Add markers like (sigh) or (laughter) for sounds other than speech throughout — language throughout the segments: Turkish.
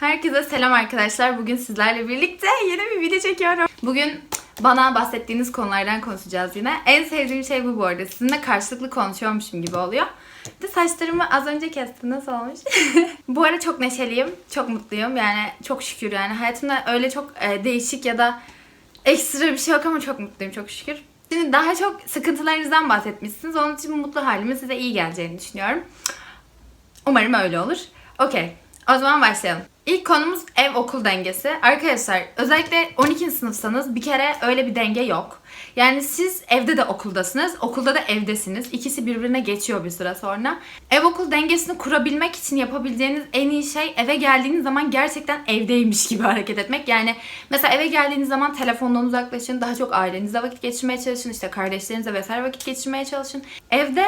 Herkese selam arkadaşlar. Bugün sizlerle birlikte yeni bir video çekiyorum. Bugün bana bahsettiğiniz konulardan konuşacağız yine. En sevdiğim şey bu bu arada. Sizinle karşılıklı konuşuyormuşum gibi oluyor. Bir de saçlarımı az önce kestim. Nasıl olmuş? (laughs) bu ara çok neşeliyim. Çok mutluyum. Yani çok şükür yani. Hayatımda öyle çok e, değişik ya da ekstra bir şey yok ama çok mutluyum çok şükür. Şimdi daha çok sıkıntılarınızdan bahsetmişsiniz. Onun için mutlu halimin size iyi geleceğini düşünüyorum. Umarım öyle olur. Okey. O zaman başlayalım. İlk konumuz ev okul dengesi. Arkadaşlar özellikle 12. sınıfsanız bir kere öyle bir denge yok. Yani siz evde de okuldasınız, okulda da evdesiniz. İkisi birbirine geçiyor bir süre sonra. Ev okul dengesini kurabilmek için yapabileceğiniz en iyi şey eve geldiğiniz zaman gerçekten evdeymiş gibi (laughs) hareket etmek. Yani mesela eve geldiğiniz zaman telefondan uzaklaşın, daha çok ailenizle vakit geçirmeye çalışın, işte kardeşlerinizle vesaire vakit geçirmeye çalışın. Evde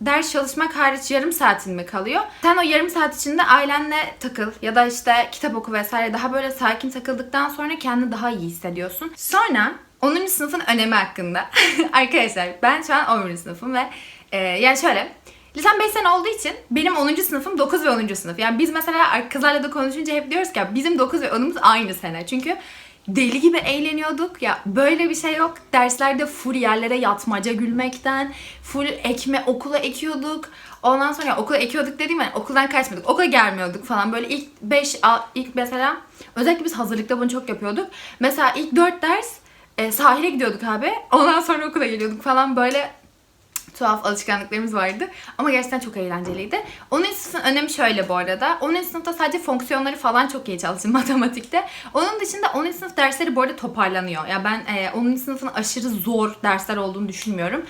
ders çalışmak hariç yarım saatin mi kalıyor? Sen o yarım saat içinde ailenle takıl ya da işte kitap oku vesaire daha böyle sakin takıldıktan sonra kendini daha iyi hissediyorsun. Sonra 10. sınıfın önemi hakkında. (laughs) Arkadaşlar ben şu an 11. sınıfım ve e, yani şöyle Lisem 5 sene olduğu için benim 10. sınıfım 9 ve 10. sınıf. Yani biz mesela kızlarla da konuşunca hep diyoruz ki bizim 9 ve 10'umuz aynı sene. Çünkü deli gibi eğleniyorduk. Ya böyle bir şey yok. Derslerde full yerlere yatmaca gülmekten, full ekme okula ekiyorduk. Ondan sonra ya okula ekiyorduk dediğim yani okuldan kaçmadık. Okula gelmiyorduk falan. Böyle ilk 5 ilk mesela özellikle biz hazırlıkta bunu çok yapıyorduk. Mesela ilk 4 ders e, sahile gidiyorduk abi. Ondan sonra okula geliyorduk falan böyle tuhaf alışkanlıklarımız vardı. Ama gerçekten çok eğlenceliydi. 10. sınıfın önemi şöyle bu arada. 10. sınıfta sadece fonksiyonları falan çok iyi çalışın (laughs) matematikte. Onun dışında 10. sınıf dersleri bu arada toparlanıyor. Ya yani ben e, 10. sınıfın aşırı zor dersler olduğunu düşünmüyorum.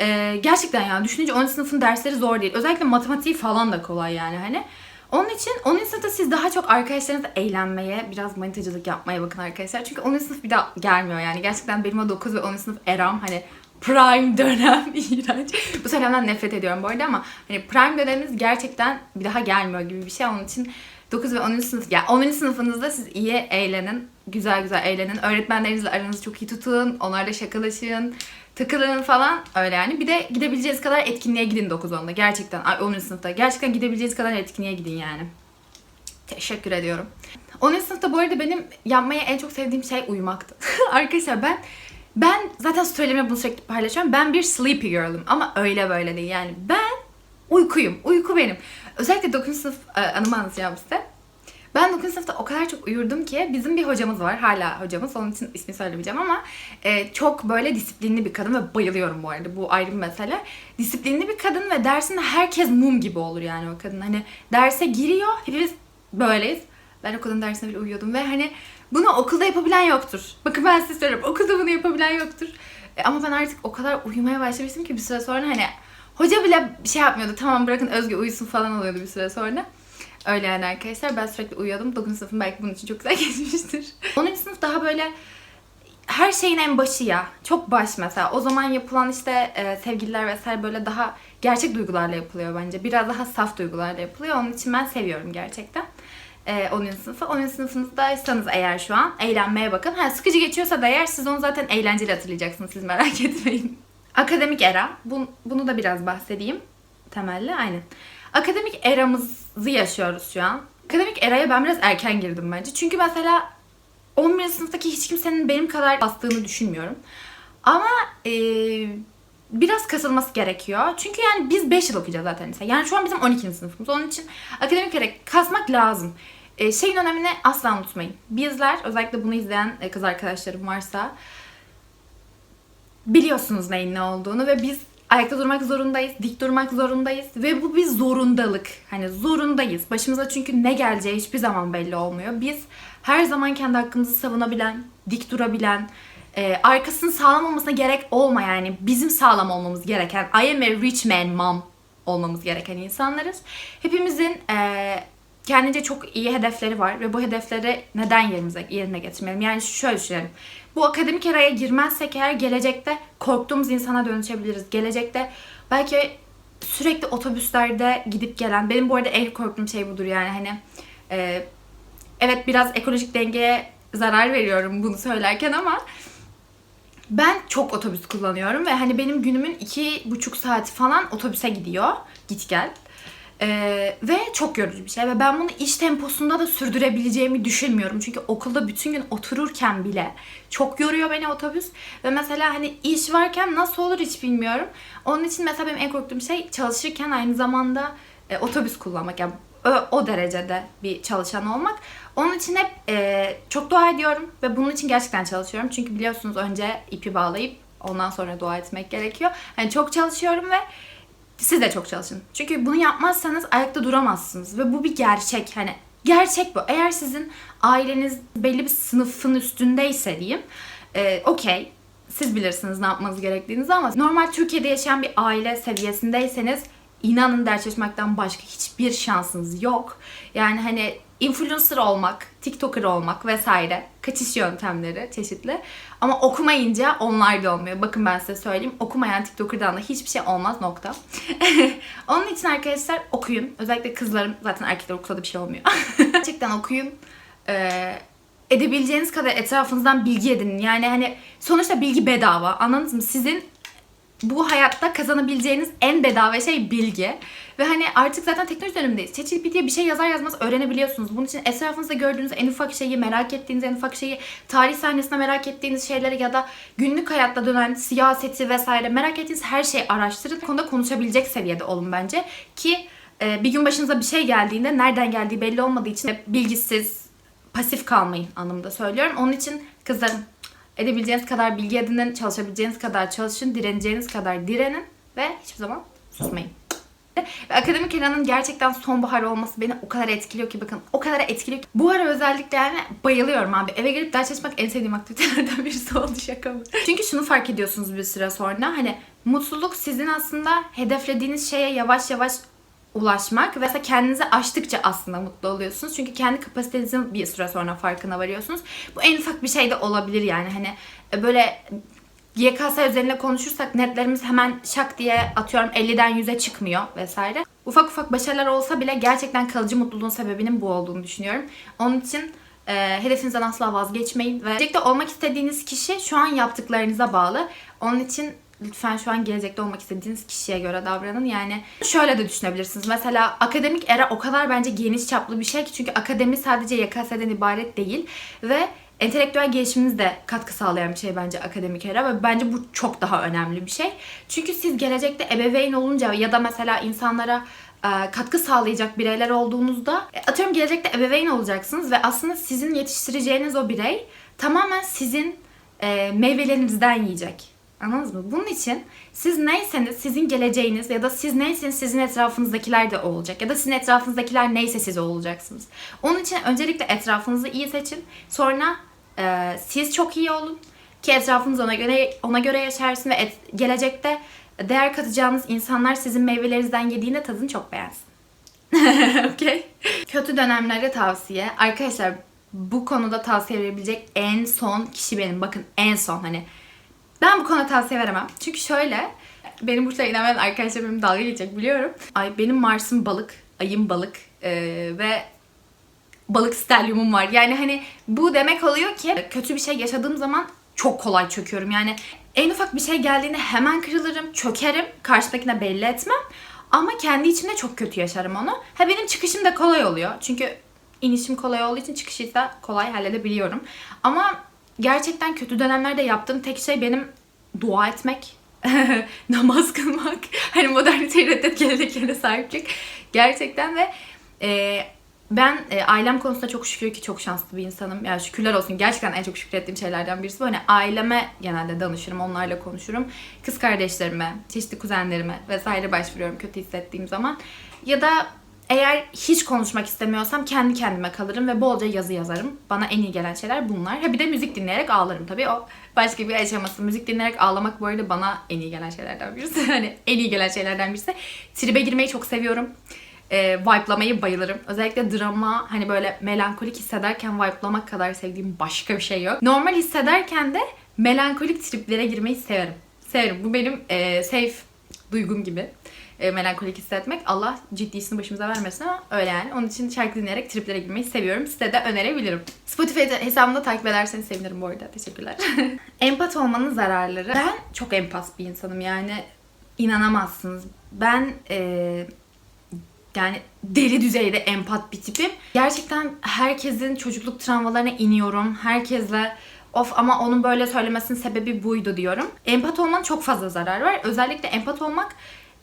E, gerçekten yani düşününce 10. sınıfın dersleri zor değil. Özellikle matematiği falan da kolay yani hani. Onun için 10. sınıfta siz daha çok arkadaşlarınızla eğlenmeye, biraz manitacılık yapmaya bakın arkadaşlar. Çünkü 10. sınıf bir daha gelmiyor yani. Gerçekten benim o 9 ve 10. sınıf eram hani prime dönem (laughs) iğrenç. Bu söylemden nefret ediyorum bu arada ama hani prime dönemimiz gerçekten bir daha gelmiyor gibi bir şey. Onun için 9 ve 10. sınıf yani 10. sınıfınızda siz iyi eğlenin. Güzel güzel eğlenin. Öğretmenlerinizle aranızı çok iyi tutun. Onlarla şakalaşın. Takılın falan öyle yani. Bir de gidebileceğiniz kadar etkinliğe gidin 9-10'da. Gerçekten 10. sınıfta. Gerçekten gidebileceğiniz kadar etkinliğe gidin yani. Teşekkür ediyorum. 10. sınıfta bu arada benim yapmayı en çok sevdiğim şey uyumaktı. (laughs) Arkadaşlar ben ben zaten storylerimde bunu sürekli paylaşıyorum. Ben bir sleepy girl'ım ama öyle böyle değil. Yani ben uykuyum. Uyku benim. Özellikle 9. sınıf e, anımı anlatacağım size. Ben 9. sınıfta o kadar çok uyurdum ki bizim bir hocamız var. Hala hocamız. Onun için ismi söylemeyeceğim ama e, çok böyle disiplinli bir kadın ve bayılıyorum bu arada. Bu ayrı bir mesele. Disiplinli bir kadın ve dersinde herkes mum gibi olur yani o kadın. Hani derse giriyor. Hepimiz böyleyiz. Ben o kadın dersine bile uyuyordum ve hani bunu okulda yapabilen yoktur. Bakın ben size söylüyorum. Okulda bunu yapabilen yoktur. E, ama ben artık o kadar uyumaya başlamıştım ki bir süre sonra hani hoca bile bir şey yapmıyordu. Tamam bırakın Özge uyusun falan oluyordu bir süre sonra. Öyle yani arkadaşlar. Ben sürekli uyuyordum. 9. sınıfım belki bunun için çok güzel (laughs) geçmiştir. 10. sınıf daha böyle her şeyin en başı ya. Çok baş mesela. O zaman yapılan işte e, sevgililer vesaire böyle daha gerçek duygularla yapılıyor bence. Biraz daha saf duygularla yapılıyor. Onun için ben seviyorum gerçekten e, 10. sınıfı. 10. sınıfınızdaysanız eğer şu an eğlenmeye bakın. Ha, sıkıcı geçiyorsa da eğer siz onu zaten eğlenceli hatırlayacaksınız. Siz merak (laughs) etmeyin. Akademik era. Bunu, bunu da biraz bahsedeyim. Temelli aynen. Akademik eramızı yaşıyoruz şu an. Akademik eraya ben biraz erken girdim bence. Çünkü mesela 11. sınıftaki hiç kimsenin benim kadar bastığını düşünmüyorum. Ama e, biraz kasılması gerekiyor. Çünkü yani biz 5 yıl okuyacağız zaten lise. Yani şu an bizim 12. sınıfımız. Onun için akademik olarak kasmak lazım. Ee, şeyin önemini asla unutmayın. Bizler özellikle bunu izleyen e, kız arkadaşlarım varsa biliyorsunuz neyin ne olduğunu ve biz ayakta durmak zorundayız, dik durmak zorundayız ve bu bir zorundalık. Hani zorundayız. Başımıza çünkü ne geleceği hiçbir zaman belli olmuyor. Biz her zaman kendi hakkımızı savunabilen, dik durabilen, e, arkasının sağlam olmasına gerek olma yani bizim sağlam olmamız gereken I am a rich man mom olmamız gereken insanlarız. Hepimizin e, kendince çok iyi hedefleri var ve bu hedefleri neden yerimize yerine getirmeyelim? Yani şöyle düşünelim. Bu akademik araya girmezsek eğer gelecekte korktuğumuz insana dönüşebiliriz. Gelecekte belki sürekli otobüslerde gidip gelen, benim bu arada en korktuğum şey budur yani hani e, evet biraz ekolojik dengeye zarar veriyorum bunu söylerken ama ben çok otobüs kullanıyorum ve hani benim günümün iki buçuk saati falan otobüse gidiyor. Git gel. Ee, ve çok yorucu bir şey ve ben bunu iş temposunda da sürdürebileceğimi düşünmüyorum. Çünkü okulda bütün gün otururken bile çok yoruyor beni otobüs. Ve mesela hani iş varken nasıl olur hiç bilmiyorum. Onun için mesela benim en korktuğum şey çalışırken aynı zamanda e, otobüs kullanmak. Yani o, derecede bir çalışan olmak. Onun için hep e, çok dua ediyorum ve bunun için gerçekten çalışıyorum. Çünkü biliyorsunuz önce ipi bağlayıp ondan sonra dua etmek gerekiyor. Yani çok çalışıyorum ve siz de çok çalışın. Çünkü bunu yapmazsanız ayakta duramazsınız ve bu bir gerçek. Hani gerçek bu. Eğer sizin aileniz belli bir sınıfın üstündeyse diyeyim, e, okey. Siz bilirsiniz ne yapmanız gerektiğinizi ama normal Türkiye'de yaşayan bir aile seviyesindeyseniz inanın ders çalışmaktan başka hiçbir şansınız yok. Yani hani influencer olmak, TikToker olmak vesaire kaçış yöntemleri çeşitli. Ama okumayınca onlar da olmuyor. Bakın ben size söyleyeyim. Okumayan TikToker'dan da hiçbir şey olmaz nokta. (laughs) Onun için arkadaşlar okuyun. Özellikle kızlarım zaten erkekler okusa da bir şey olmuyor. (laughs) Gerçekten okuyun. Ee, edebileceğiniz kadar etrafınızdan bilgi edinin. Yani hani sonuçta bilgi bedava. Anladınız mı? Sizin bu hayatta kazanabileceğiniz en bedava şey bilgi. Ve hani artık zaten teknoloji dönemindeyiz. ChatGPT'ye bir şey yazar yazmaz öğrenebiliyorsunuz. Bunun için etrafınızda gördüğünüz en ufak şeyi, merak ettiğiniz en ufak şeyi, tarih sahnesinde merak ettiğiniz şeyleri ya da günlük hayatta dönen siyaseti vesaire merak ettiğiniz her şeyi araştırın. Konuda konuşabilecek seviyede olun bence. Ki e, bir gün başınıza bir şey geldiğinde nereden geldiği belli olmadığı için bilgisiz, pasif kalmayın anlamında söylüyorum. Onun için kızlarım edebileceğiniz kadar bilgi edinin, çalışabileceğiniz kadar çalışın, direneceğiniz kadar direnin ve hiçbir zaman susmayın. Ve akademik eranın gerçekten sonbahar olması beni o kadar etkiliyor ki bakın o kadar etkiliyor ki. Bu ara özellikle yani bayılıyorum abi. Eve gelip ders çalışmak en sevdiğim aktivitelerden (laughs) birisi oldu şaka mı? Çünkü şunu fark ediyorsunuz bir süre sonra. Hani mutluluk sizin aslında hedeflediğiniz şeye yavaş yavaş ulaşmak ve mesela kendinizi aştıkça aslında mutlu oluyorsunuz. Çünkü kendi kapasitenizin bir süre sonra farkına varıyorsunuz. Bu en ufak bir şey de olabilir yani. Hani e, böyle YKS üzerine konuşursak netlerimiz hemen şak diye atıyorum 50'den 100'e çıkmıyor vesaire. Ufak ufak başarılar olsa bile gerçekten kalıcı mutluluğun sebebinin bu olduğunu düşünüyorum. Onun için e, hedefinizden asla vazgeçmeyin ve gelecekte olmak istediğiniz kişi şu an yaptıklarınıza bağlı. Onun için lütfen şu an gelecekte olmak istediğiniz kişiye göre davranın. Yani şöyle de düşünebilirsiniz. Mesela akademik era o kadar bence geniş çaplı bir şey ki çünkü akademi sadece YKS'den ibaret değil ve entelektüel gelişiminiz de katkı sağlayan bir şey bence akademik era ve bence bu çok daha önemli bir şey. Çünkü siz gelecekte ebeveyn olunca ya da mesela insanlara e, katkı sağlayacak bireyler olduğunuzda e, atıyorum gelecekte ebeveyn olacaksınız ve aslında sizin yetiştireceğiniz o birey tamamen sizin e, meyvelerinizden yiyecek. Anladınız mı? Bunun için siz neyseniz sizin geleceğiniz ya da siz neyseniz sizin etrafınızdakiler de olacak. Ya da sizin etrafınızdakiler neyse siz olacaksınız. Onun için öncelikle etrafınızı iyi seçin. Sonra e, siz çok iyi olun ki etrafınız ona göre ona göre yaşarsın ve et- gelecekte değer katacağınız insanlar sizin meyvelerinizden yediğinde tadını çok beğensin. (laughs) Okey. Kötü dönemlerde tavsiye. Arkadaşlar bu konuda tavsiye verebilecek en son kişi benim. Bakın en son hani ben bu konuda tavsiye veremem. Çünkü şöyle, benim burçlara inanmayan arkadaşlarım benim dalga geçecek biliyorum. Ay benim Mars'ım balık, ayım balık ee, ve balık stelyumum var. Yani hani bu demek oluyor ki kötü bir şey yaşadığım zaman çok kolay çöküyorum. Yani en ufak bir şey geldiğinde hemen kırılırım, çökerim. Karşıdakine belli etmem. Ama kendi içimde çok kötü yaşarım onu. Ha benim çıkışım da kolay oluyor. Çünkü inişim kolay olduğu için çıkışı da kolay halledebiliyorum. Ama gerçekten kötü dönemlerde yaptığım tek şey benim dua etmek, (laughs) namaz kılmak, (laughs) hani moderniteyi reddet geleneklerine sahip çık. Gerçekten ve e, ben e, ailem konusunda çok şükür ki çok şanslı bir insanım. Yani şükürler olsun. Gerçekten en çok şükrettiğim şeylerden birisi bu. Hani aileme genelde danışırım, onlarla konuşurum. Kız kardeşlerime, çeşitli kuzenlerime vesaire başvuruyorum kötü hissettiğim zaman. Ya da eğer hiç konuşmak istemiyorsam kendi kendime kalırım ve bolca yazı yazarım. Bana en iyi gelen şeyler bunlar. Ha bir de müzik dinleyerek ağlarım tabii. O başka bir aşaması. Müzik dinleyerek ağlamak bu arada bana en iyi gelen şeylerden birisi. (laughs) hani en iyi gelen şeylerden birisi. Tribe girmeyi çok seviyorum. E, vibe'lamayı bayılırım. Özellikle drama hani böyle melankolik hissederken vibe'lamak kadar sevdiğim başka bir şey yok. Normal hissederken de melankolik triplere girmeyi severim. Severim. Bu benim e, safe duygum gibi e, melankolik hissetmek. Allah ciddisini başımıza vermesin ama öyle yani. Onun için şarkı dinleyerek triplere girmeyi seviyorum. Size de önerebilirim. Spotify hesabımda takip ederseniz sevinirim bu arada. Teşekkürler. (laughs) empat olmanın zararları. Ben çok empat bir insanım yani. inanamazsınız. Ben e, yani deli düzeyde empat bir tipim. Gerçekten herkesin çocukluk travmalarına iniyorum. Herkesle of ama onun böyle söylemesinin sebebi buydu diyorum. Empat olmanın çok fazla zarar var. Özellikle empat olmak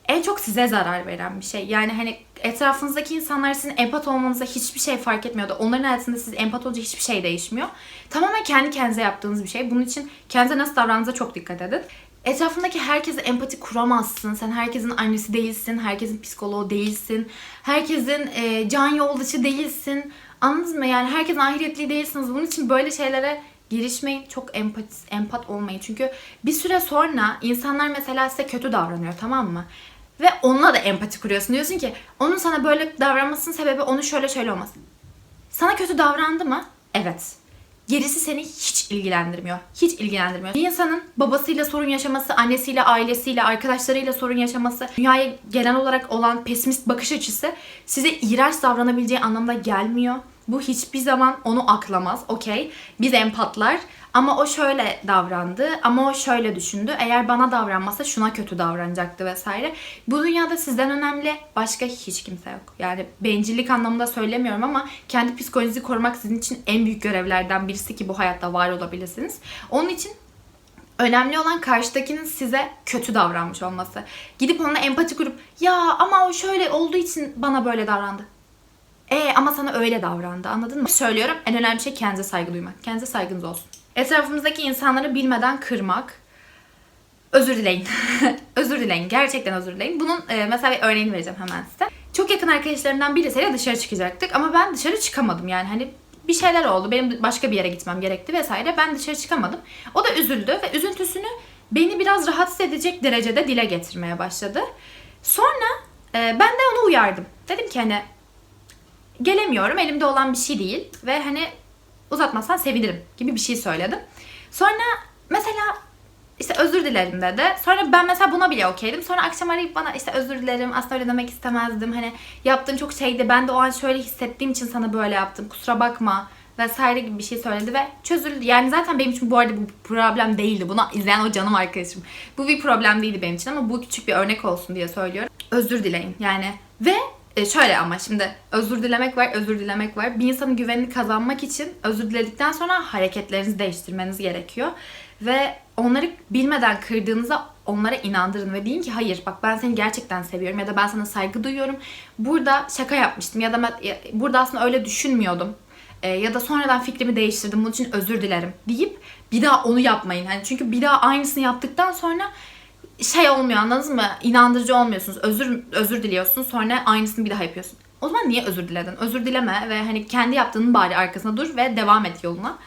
en çok size zarar veren bir şey. Yani hani etrafınızdaki insanlar sizin empat olmanıza hiçbir şey fark etmiyordu. Onların hayatında siz empat olunca hiçbir şey değişmiyor. Tamamen kendi kendinize yaptığınız bir şey. Bunun için kendinize nasıl davrandığınıza çok dikkat edin. Etrafındaki herkese empati kuramazsın. Sen herkesin annesi değilsin, herkesin psikoloğu değilsin, herkesin e, can yoldaşı değilsin. Anladınız mı? Yani herkesin ahiretli değilsiniz. Bunun için böyle şeylere girişmeyin. Çok empat, empat olmayın. Çünkü bir süre sonra insanlar mesela size kötü davranıyor tamam mı? Ve onunla da empati kuruyorsun. Diyorsun ki onun sana böyle davranmasının sebebi onu şöyle şöyle olmaz. Sana kötü davrandı mı? Evet. Gerisi seni hiç ilgilendirmiyor. Hiç ilgilendirmiyor. Bir insanın babasıyla sorun yaşaması, annesiyle, ailesiyle, arkadaşlarıyla sorun yaşaması, dünyaya genel olarak olan pesimist bakış açısı size iğrenç davranabileceği anlamda gelmiyor. Bu hiçbir zaman onu aklamaz. Okey. Biz empatlar. Ama o şöyle davrandı, ama o şöyle düşündü. Eğer bana davranmasa şuna kötü davranacaktı vesaire. Bu dünyada sizden önemli başka hiç kimse yok. Yani bencillik anlamında söylemiyorum ama kendi psikolojinizi korumak sizin için en büyük görevlerden birisi ki bu hayatta var olabilirsiniz. Onun için Önemli olan karşıdakinin size kötü davranmış olması. Gidip onunla empati kurup ya ama o şöyle olduğu için bana böyle davrandı. E ama sana öyle davrandı anladın mı? Söylüyorum en önemli şey kendinize saygı duymak. Kendinize saygınız olsun. Etrafımızdaki insanları bilmeden kırmak. Özür dileyin. (laughs) özür dileyin. Gerçekten özür dileyin. Bunun e, mesela bir örneğini vereceğim hemen size. Çok yakın arkadaşlarımdan birisiyle dışarı çıkacaktık ama ben dışarı çıkamadım yani hani bir şeyler oldu. Benim başka bir yere gitmem gerekti vesaire. Ben dışarı çıkamadım. O da üzüldü ve üzüntüsünü beni biraz rahatsız edecek derecede dile getirmeye başladı. Sonra e, ben de onu uyardım. Dedim ki hani gelemiyorum elimde olan bir şey değil ve hani uzatmazsan sevinirim gibi bir şey söyledim. Sonra mesela işte özür dilerim dedi. Sonra ben mesela buna bile okeydim. Sonra akşam arayıp bana işte özür dilerim aslında öyle demek istemezdim. Hani yaptığım çok şeydi. Ben de o an şöyle hissettiğim için sana böyle yaptım. Kusura bakma vesaire gibi bir şey söyledi ve çözüldü. Yani zaten benim için bu arada bu problem değildi. Bunu izleyen o canım arkadaşım. Bu bir problem değildi benim için ama bu küçük bir örnek olsun diye söylüyorum. Özür dileyin yani. Ve e, şöyle ama şimdi özür dilemek var, özür dilemek var. Bir insanın güvenini kazanmak için özür diledikten sonra hareketlerinizi değiştirmeniz gerekiyor. Ve onları bilmeden kırdığınızda onlara inandırın ve deyin ki hayır bak ben seni gerçekten seviyorum ya da ben sana saygı duyuyorum. Burada şaka yapmıştım ya da ben, ya, burada aslında öyle düşünmüyordum. E, ya da sonradan fikrimi değiştirdim bunun için özür dilerim deyip bir daha onu yapmayın. Yani çünkü bir daha aynısını yaptıktan sonra şey olmuyor anladınız mı? İnandırıcı olmuyorsunuz. Özür özür diliyorsun sonra aynısını bir daha yapıyorsun. O zaman niye özür diledin? Özür dileme ve hani kendi yaptığının bari arkasına dur ve devam et yoluna.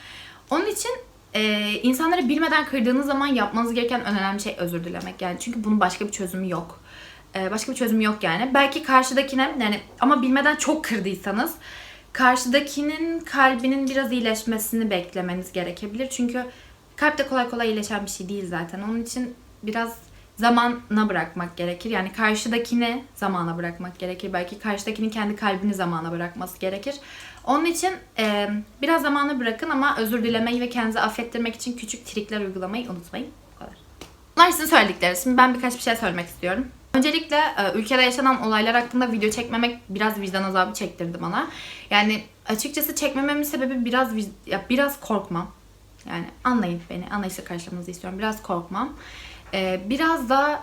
Onun için e, insanları bilmeden kırdığınız zaman yapmanız gereken en önemli şey özür dilemek. Yani çünkü bunun başka bir çözümü yok. E, başka bir çözümü yok yani. Belki karşıdakine yani ama bilmeden çok kırdıysanız karşıdakinin kalbinin biraz iyileşmesini beklemeniz gerekebilir. Çünkü kalp de kolay kolay iyileşen bir şey değil zaten. Onun için biraz zamana bırakmak gerekir. Yani karşıdakini zamana bırakmak gerekir. Belki karşıdakinin kendi kalbini zamana bırakması gerekir. Onun için e, biraz zamana bırakın ama özür dilemeyi ve kendinizi affettirmek için küçük trikler uygulamayı unutmayın. Bu kadar. Bunlar sizin söyledikleriniz. Şimdi ben birkaç bir şey söylemek istiyorum. Öncelikle e, ülkede yaşanan olaylar hakkında video çekmemek biraz vicdan azabı çektirdi bana. Yani açıkçası çekmememin sebebi biraz ya biraz korkmam. Yani anlayın beni, anlayışla karşılamanızı istiyorum. Biraz korkmam. Ee, biraz da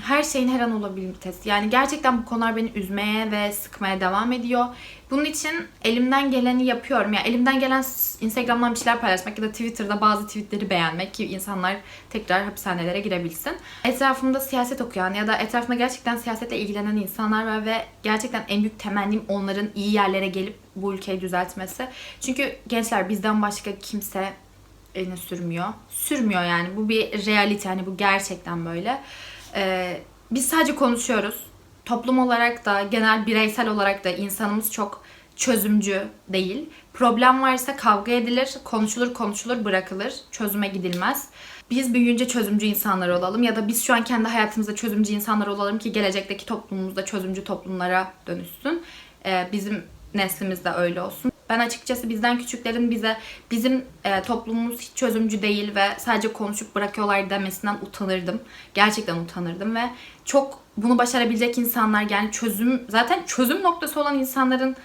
her şeyin her an olabilitesi. Yani gerçekten bu konular beni üzmeye ve sıkmaya devam ediyor. Bunun için elimden geleni yapıyorum. Yani elimden gelen Instagram'dan bir şeyler paylaşmak ya da Twitter'da bazı tweetleri beğenmek ki insanlar tekrar hapishanelere girebilsin. Etrafımda siyaset okuyan ya da etrafımda gerçekten siyasetle ilgilenen insanlar var ve gerçekten en büyük temennim onların iyi yerlere gelip bu ülkeyi düzeltmesi. Çünkü gençler bizden başka kimse elini sürmüyor. Sürmüyor yani. Bu bir realite. Yani bu gerçekten böyle. Ee, biz sadece konuşuyoruz. Toplum olarak da, genel bireysel olarak da insanımız çok çözümcü değil. Problem varsa kavga edilir, konuşulur konuşulur bırakılır. Çözüme gidilmez. Biz büyüyünce çözümcü insanlar olalım ya da biz şu an kendi hayatımızda çözümcü insanlar olalım ki gelecekteki toplumumuzda çözümcü toplumlara dönüşsün. Ee, bizim neslimiz de öyle olsun. Ben açıkçası bizden küçüklerin bize bizim e, toplumumuz hiç çözümcü değil ve sadece konuşup bırakıyorlar demesinden utanırdım. Gerçekten utanırdım ve çok bunu başarabilecek insanlar yani çözüm zaten çözüm noktası olan insanların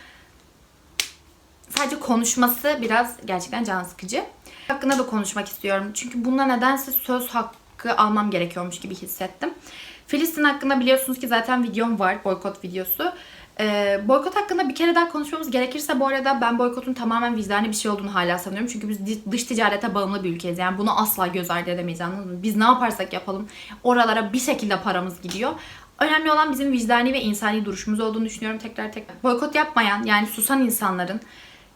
sadece konuşması biraz gerçekten can sıkıcı. Hakkında da konuşmak istiyorum. Çünkü bunda nedense söz hakkı almam gerekiyormuş gibi hissettim. Filistin hakkında biliyorsunuz ki zaten videom var. Boykot videosu. Ee, boykot hakkında bir kere daha konuşmamız gerekirse bu arada ben boykotun tamamen vicdani bir şey olduğunu hala sanıyorum. Çünkü biz dış ticarete bağımlı bir ülkeyiz. Yani bunu asla göz ardı edemeyiz anladınız mı? Biz ne yaparsak yapalım oralara bir şekilde paramız gidiyor. Önemli olan bizim vicdani ve insani duruşumuz olduğunu düşünüyorum tekrar tekrar. Boykot yapmayan yani susan insanların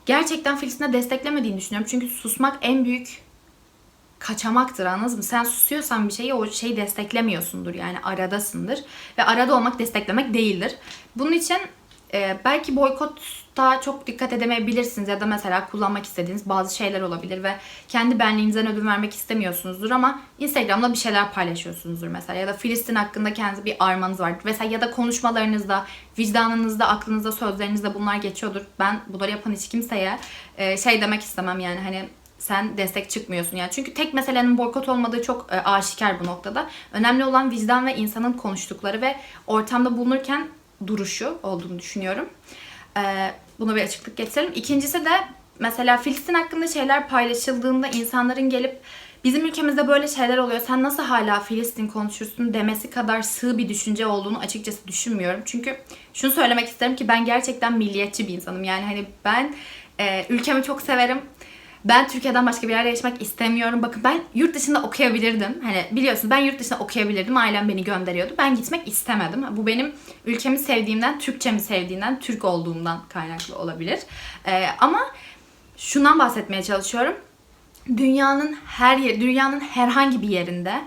gerçekten Filistin'e desteklemediğini düşünüyorum. Çünkü susmak en büyük kaçamaktır anladınız mı? Sen susuyorsan bir şeyi o şeyi desteklemiyorsundur yani aradasındır. Ve arada olmak desteklemek değildir. Bunun için e, belki boykotta çok dikkat edemeyebilirsiniz ya da mesela kullanmak istediğiniz bazı şeyler olabilir ve kendi benliğinizden ödün vermek istemiyorsunuzdur ama Instagram'da bir şeyler paylaşıyorsunuzdur mesela ya da Filistin hakkında kendinize bir armanız vardır. Mesela ya da konuşmalarınızda, vicdanınızda, aklınızda, sözlerinizde bunlar geçiyordur. Ben bunları yapan hiç kimseye e, şey demek istemem yani hani sen destek çıkmıyorsun yani. Çünkü tek meselenin boykot olmadığı çok e, aşikar bu noktada. Önemli olan vicdan ve insanın konuştukları ve ortamda bulunurken duruşu olduğunu düşünüyorum. E, buna bir açıklık getirelim. İkincisi de mesela Filistin hakkında şeyler paylaşıldığında insanların gelip bizim ülkemizde böyle şeyler oluyor. Sen nasıl hala Filistin konuşursun demesi kadar sığ bir düşünce olduğunu açıkçası düşünmüyorum. Çünkü şunu söylemek isterim ki ben gerçekten milliyetçi bir insanım. Yani hani ben e, ülkemi çok severim. Ben Türkiye'den başka bir yerde yaşamak istemiyorum. Bakın ben yurt dışında okuyabilirdim. Hani biliyorsunuz ben yurt dışında okuyabilirdim. Ailem beni gönderiyordu. Ben gitmek istemedim. Bu benim ülkemi sevdiğimden, Türkçemi sevdiğimden, Türk olduğumdan kaynaklı olabilir. Ee, ama şundan bahsetmeye çalışıyorum. Dünyanın her yer, dünyanın herhangi bir yerinde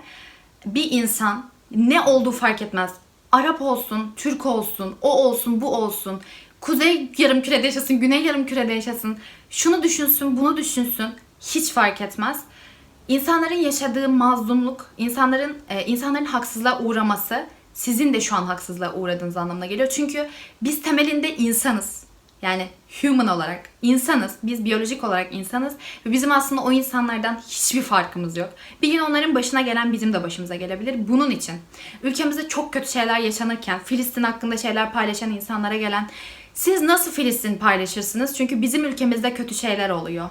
bir insan ne olduğu fark etmez. Arap olsun, Türk olsun, o olsun, bu olsun. Kuzey yarım kürede yaşasın, güney yarım kürede yaşasın. Şunu düşünsün, bunu düşünsün. Hiç fark etmez. İnsanların yaşadığı mazlumluk, insanların e, insanların haksızlığa uğraması sizin de şu an haksızlığa uğradığınız anlamına geliyor. Çünkü biz temelinde insanız. Yani human olarak insanız. Biz biyolojik olarak insanız. Ve bizim aslında o insanlardan hiçbir farkımız yok. Bir gün onların başına gelen bizim de başımıza gelebilir. Bunun için ülkemizde çok kötü şeyler yaşanırken Filistin hakkında şeyler paylaşan insanlara gelen siz nasıl Filistin paylaşırsınız? Çünkü bizim ülkemizde kötü şeyler oluyor.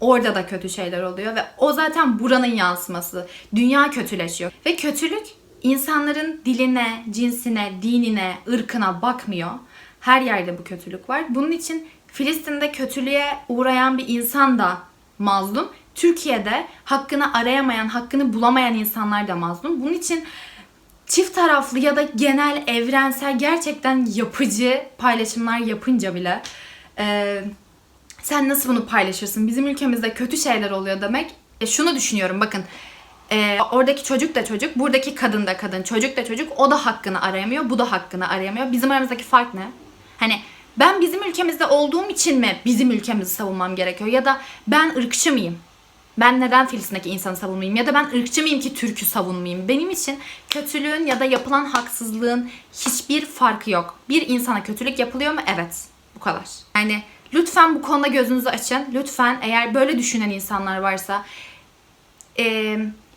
Orada da kötü şeyler oluyor ve o zaten buranın yansıması. Dünya kötüleşiyor. Ve kötülük insanların diline, cinsine, dinine, ırkına bakmıyor. Her yerde bu kötülük var. Bunun için Filistin'de kötülüğe uğrayan bir insan da mazlum. Türkiye'de hakkını arayamayan, hakkını bulamayan insanlar da mazlum. Bunun için çift taraflı ya da genel, evrensel, gerçekten yapıcı paylaşımlar yapınca bile e, sen nasıl bunu paylaşırsın? Bizim ülkemizde kötü şeyler oluyor demek. E, şunu düşünüyorum bakın. e, oradaki çocuk da çocuk, buradaki kadın da kadın, çocuk da çocuk. O da hakkını arayamıyor, bu da hakkını arayamıyor. Bizim aramızdaki fark ne? Hani ben bizim ülkemizde olduğum için mi bizim ülkemizi savunmam gerekiyor? Ya da ben ırkçı mıyım? Ben neden Filistin'deki insanı savunmayayım? Ya da ben ırkçı mıyım ki Türk'ü savunmayayım? Benim için kötülüğün ya da yapılan haksızlığın hiçbir farkı yok. Bir insana kötülük yapılıyor mu? Evet. Bu kadar. Yani lütfen bu konuda gözünüzü açın. Lütfen eğer böyle düşünen insanlar varsa e,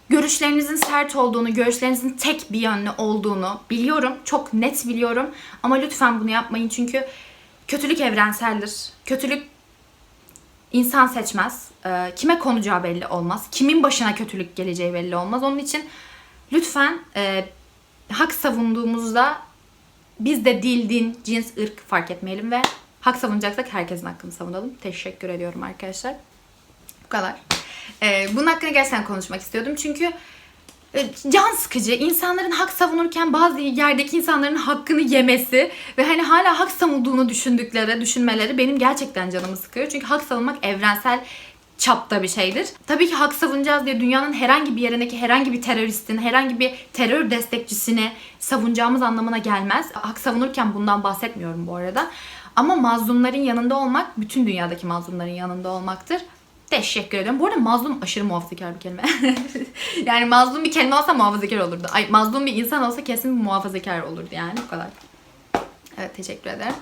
görüşlerinizin sert olduğunu, görüşlerinizin tek bir yönlü olduğunu biliyorum. Çok net biliyorum. Ama lütfen bunu yapmayın çünkü kötülük evrenseldir. Kötülük insan seçmez. Ee, kime konacağı belli olmaz. Kimin başına kötülük geleceği belli olmaz. Onun için lütfen e, hak savunduğumuzda biz de dil, din, cins, ırk fark etmeyelim ve hak savunacaksak herkesin hakkını savunalım. Teşekkür ediyorum arkadaşlar. Bu kadar. Ee, bunun hakkında gerçekten konuşmak istiyordum. Çünkü e, can sıkıcı. İnsanların hak savunurken bazı yerdeki insanların hakkını yemesi ve hani hala hak savunduğunu düşündükleri, düşünmeleri benim gerçekten canımı sıkıyor. Çünkü hak savunmak evrensel çapta bir şeydir. Tabii ki hak savunacağız diye dünyanın herhangi bir yerindeki herhangi bir teröristin, herhangi bir terör destekçisini savunacağımız anlamına gelmez. Hak savunurken bundan bahsetmiyorum bu arada. Ama mazlumların yanında olmak bütün dünyadaki mazlumların yanında olmaktır. Teşekkür ediyorum. Bu arada mazlum aşırı muhafazakar bir kelime. (laughs) yani mazlum bir kelime olsa muhafazakar olurdu. Ay mazlum bir insan olsa kesin muhafazakar olurdu yani bu kadar. Evet teşekkür ederim.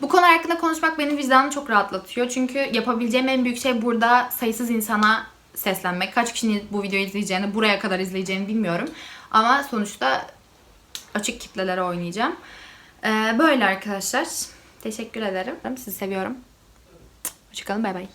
Bu konu hakkında konuşmak benim vicdanımı çok rahatlatıyor. Çünkü yapabileceğim en büyük şey burada sayısız insana seslenmek. Kaç kişinin bu videoyu izleyeceğini, buraya kadar izleyeceğini bilmiyorum. Ama sonuçta açık kitlelere oynayacağım. Ee, böyle arkadaşlar. Teşekkür ederim. Sizi seviyorum. Hoşçakalın bay bay.